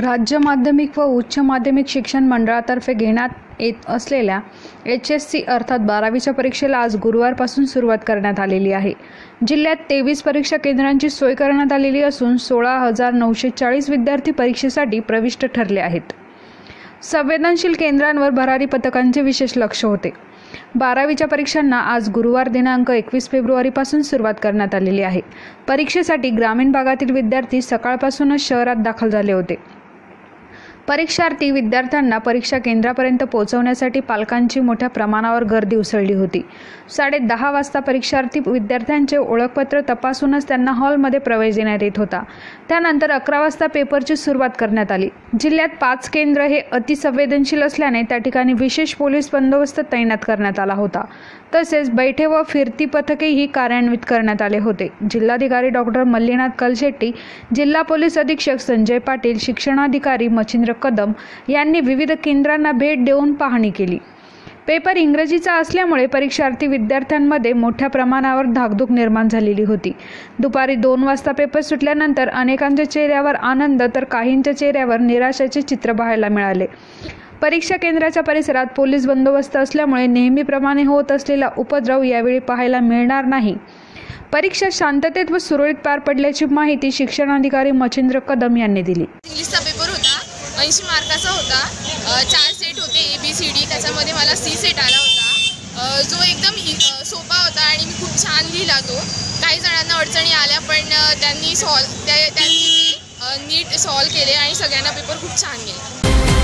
राज्य माध्यमिक व उच्च माध्यमिक शिक्षण मंडळातर्फे घेण्यात येत असलेल्या एच एस सी अर्थात बारावीच्या परीक्षेला आज गुरुवारपासून सुरुवात करण्यात आलेली आहे. जिल्ह्यात तेवीस परीक्षा केंद्रांची सोय करण्यात आलेली असून सोळा हजार नऊशे चाळीस विद्यार्थी परीक्षेसाठी प्रविष्ट ठरले आहेत. संवेदनशील केंद्रांवर भरारी पथकांचे विशेष लक्ष होते. बारावीच्या परीक्षांना आज गुरुवार दिनांक एकवीस फेब्रुवारीपासून सुरुवात करण्यात आलेली आहे. परीक्षेसाठी ग्रामीण भागातील विद्यार्थी सकाळपासूनच शहरात दाखल झाले होते. परीक्षार्थी विद्यार्थ्यांना परीक्षा केंद्रापर्यंत पोहोचवण्यासाठी पालकांची मोठ्या प्रमाणावर गर्दी उसळली होती. साडे दहा वाजता परीक्षार्थी विद्यार्थ्यांचे ओळखपत्र तपासूनच त्यांना हॉलमध्ये प्रवेश देण्यात येत होता. त्यानंतर अकरा वाजता पेपरची सुरुवात करण्यात आली. जिल्ह्यात पाच केंद्र हे अतिसंवेदनशील असल्याने त्या ठिकाणी विशेष पोलीस बंदोबस्त तैनात करण्यात आला होता. तसेच बैठे व फिरती पथकेही कार्यान्वित करण्यात आले होते. जिल्हाधिकारी डॉक्टर मल्लीनाथ कलशेट्टी जिल्हा पोलीस अधीक्षक संजय पाटील शिक्षणाधिकारी मच्छिंद्र कदम यांनी विविध केंद्रांना भेट देऊन पाहणी केली. पेपर इंग्रजीचा असल्यामुळे परीक्षार्थी विद्यार्थ्यांमध्ये मोठ्या प्रमाणावर धाकधूक निर्माण झालेली होती. दुपारी दोन वाजता पेपर सुटल्यानंतर अनेकांच्या चेहऱ्यावर आनंद तर काहींच्या चेहऱ्यावर निराशाचे चित्र पाहायला मिळाले. परीक्षा केंद्राच्या परिसरात पोलीस बंदोबस्त असल्यामुळे नेहमीप्रमाणे होत असलेला उपद्रव यावेळी पाहायला मिळणार नाही. परीक्षा शांततेत व सुरळीत पार पडल्याची माहिती शिक्षणाधिकारी मच्छिंद्र कदम यांनी दिली. ऐंशी मार्काचा होता. चार सेट होते ए बी सी डी त्याच्यामध्ये मला सी सेट आला होता. जो एकदम सोपा होता आणि मी खूप छान लिहिला तो. काही जणांना अडचणी आल्या पण त्यांनी सॉल्व त्या त्यांनी नीट सॉल्व केले आणि सगळ्यांना पेपर खूप छान गेला.